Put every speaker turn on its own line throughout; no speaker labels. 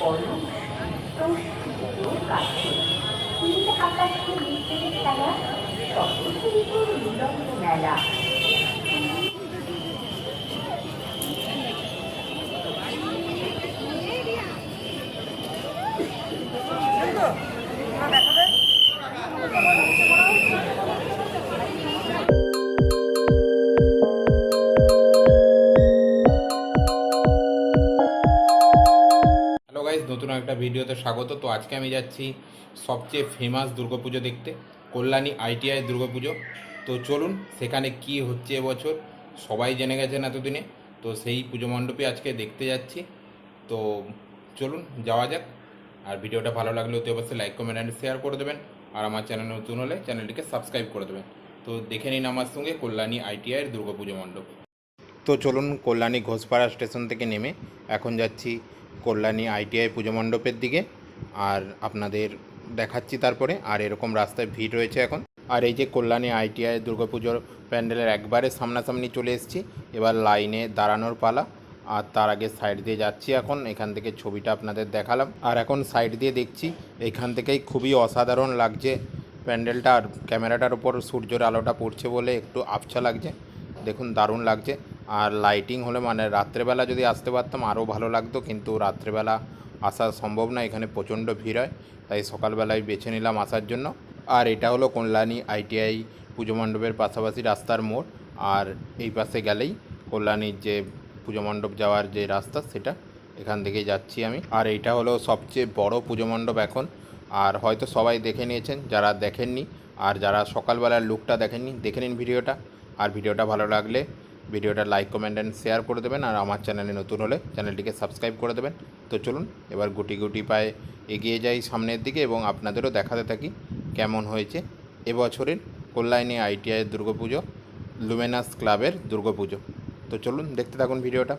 বড় প্রস্ফুটিত কাছে নীল আকাশে বিদ্যুৎ খেলা সহস্রিপুর মিলন্ত মেলা।
ভিডিওতে স্বাগত। তো আজকে আমি যাচ্ছি সবচেয়ে ফেমাস দুর্গাপুজো দেখতে, কল্যাণী আইটিআই দুর্গাপুজো। তো চলুন, সেখানে কি হচ্ছে এবছর, সবাই জেনে গেছেন এতদিনে। তো সেই পুজো মণ্ডপে আজকে দেখতে যাচ্ছি। তো চলুন, যাওয়া যাক। আর ভিডিওটা ভালো লাগলে অতি অবশ্যই লাইক কমেন্ট অ্যান্ড শেয়ার করে দেবেন। আর আমার চ্যানেল নতুন হলে চ্যানেলটিকে সাবস্ক্রাইব করে দেবেন। তো দেখে নিন আমার সঙ্গে কল্যাণী আইটিআইয়ের দুর্গাপুজো মণ্ডপ। তো চলুন, কল্যাণী ঘোষপাড়া স্টেশন থেকে নেমে এখন যাচ্ছি কল্যাণী আইটিআই পুজো মণ্ডপের দিকে আর আপনাদের দেখাচ্ছি তারপরে, আর এরকম রাস্তায় ভিড় রয়েছে এখন। আর এই যে কল্যাণী আইটিআই দুর্গাপুজোর প্যান্ডেলের একবারে সামনাসামনি চলে এসেছি, এবার লাইনে দাঁড়ানোর পালা, আর তার আগে সাইড দিয়ে যাচ্ছি এখন, এখান থেকে ছবিটা আপনাদের দেখালাম। আর এখন সাইড দিয়ে দেখছি, এখান থেকেই খুবই অসাধারণ লাগছে প্যান্ডেলটা, আর ক্যামেরাটার উপর সূর্যের আলোটা পড়ছে বলে একটু আবছা লাগছে। দেখুন, দারুণ লাগছে। আর লাইটিং হলে মানে রাত্রেবেলা যদি আসতে পারতাম, আরও ভালো লাগতো। কিন্তু রাত্রেবেলা আসা সম্ভব না, এখানে প্রচণ্ড ভিড় হয়, তাই সকালবেলায় বেছে নিলাম আসার জন্য। আর এটা হলো কল্যাণী আইটিআই পুজো মণ্ডপের পাশাপাশি রাস্তার মোড়। আর এই পাশে গেলেই কল্যাণীর যে পুজো মণ্ডপ যাওয়ার যে রাস্তা, সেটা এখান থেকেই যাচ্ছি আমি। আর এইটা হলো সবচেয়ে বড় পুজো মণ্ডপ এখন। আর হয়তো সবাই দেখে নিয়েছেন, যারা দেখেননি, আর যারা সকালবেলার লুকটা দেখেননি, দেখে নিন ভিডিওটা। আর ভিডিওটা ভালো লাগলে ভিডিওটা লাইক, কমেন্ট অ্যান্ড শেয়ার করে দেবেন আর আমার চ্যানেলে নতুন হলে চ্যানেলটিকে সাবস্ক্রাইব করে দেবেন। তো চলুন, এবার গুটি গুটি পায়ে এগিয়ে যাই সামনের দিকে এবং আপনাদেরও দেখাতে থাকি কেমন হয়েছে এবছরের কল্যাণী আইটিআই দুর্গাপুজো, লুমেনাস ক্লাবের দুর্গাপুজো। তো চলুন, দেখতে থাকুন ভিডিওটা।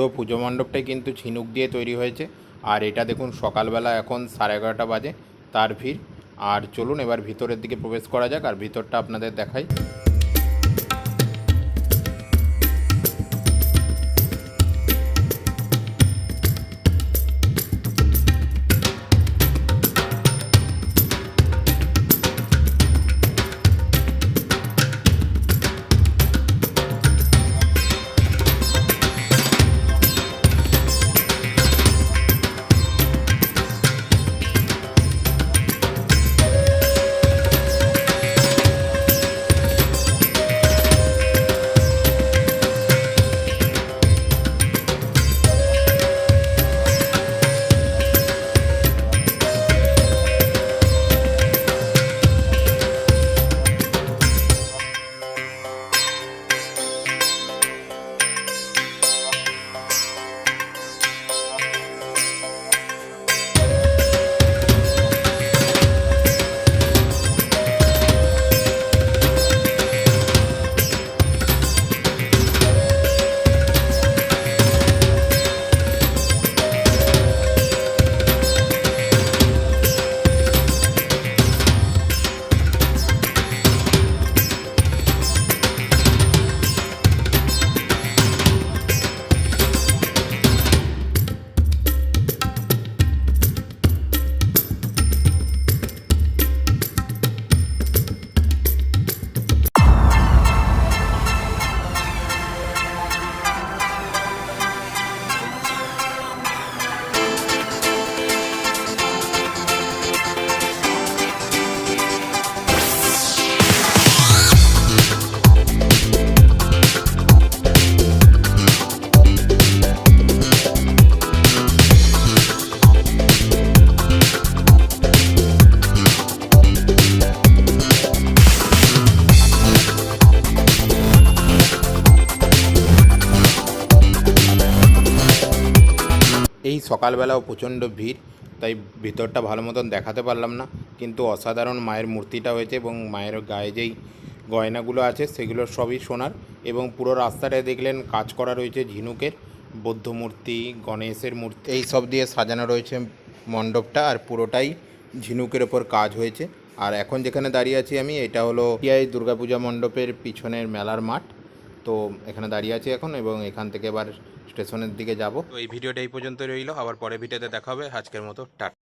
পুরো পুজো মণ্ডপটাই কিন্তু ঝিনুক দিয়ে তৈরি হয়েছে। আর এটা দেখুন, সকালবেলা এখন সাড়ে এগারোটা বাজে, তার ভিড়। আর চলুন, এবার ভিতরের দিকে প্রবেশ করা যাক, আর ভিতরটা আপনাদের দেখাই। সকালবেলাও প্রচণ্ড ভিড়, তাই ভিতরটা ভালো মতন দেখাতে পারলাম না। কিন্তু অসাধারণ মায়ের মূর্তিটা হয়েছে এবং মায়ের গায়ে যেই গয়নাগুলো আছে সেগুলো সবই সোনার এবং পুরো রাস্তাটায় দেখলেন কাজ করা রয়েছে ঝিনুকের, বৌদ্ধ মূর্তি, গণেশের মূর্তি, এই সব দিয়ে সাজানো রয়েছে মণ্ডপটা আর পুরোটাই ঝিনুকের ওপর কাজ হয়েছে। আর এখন যেখানে দাঁড়িয়ে আছি আমি, এটা হলো টিআই দুর্গাপূজা মণ্ডপের পিছনের মেলার মাঠ। তো এখানে দাঁড়িয়ে আছি এখন এবং এখান থেকে এবার স্টেশনের দিকে যাব। তো এই ভিডিওটা এই পর্যন্ত রইল। আবার পরে ভিডিওতে দেখা হবে। আজকের মতো টাটা।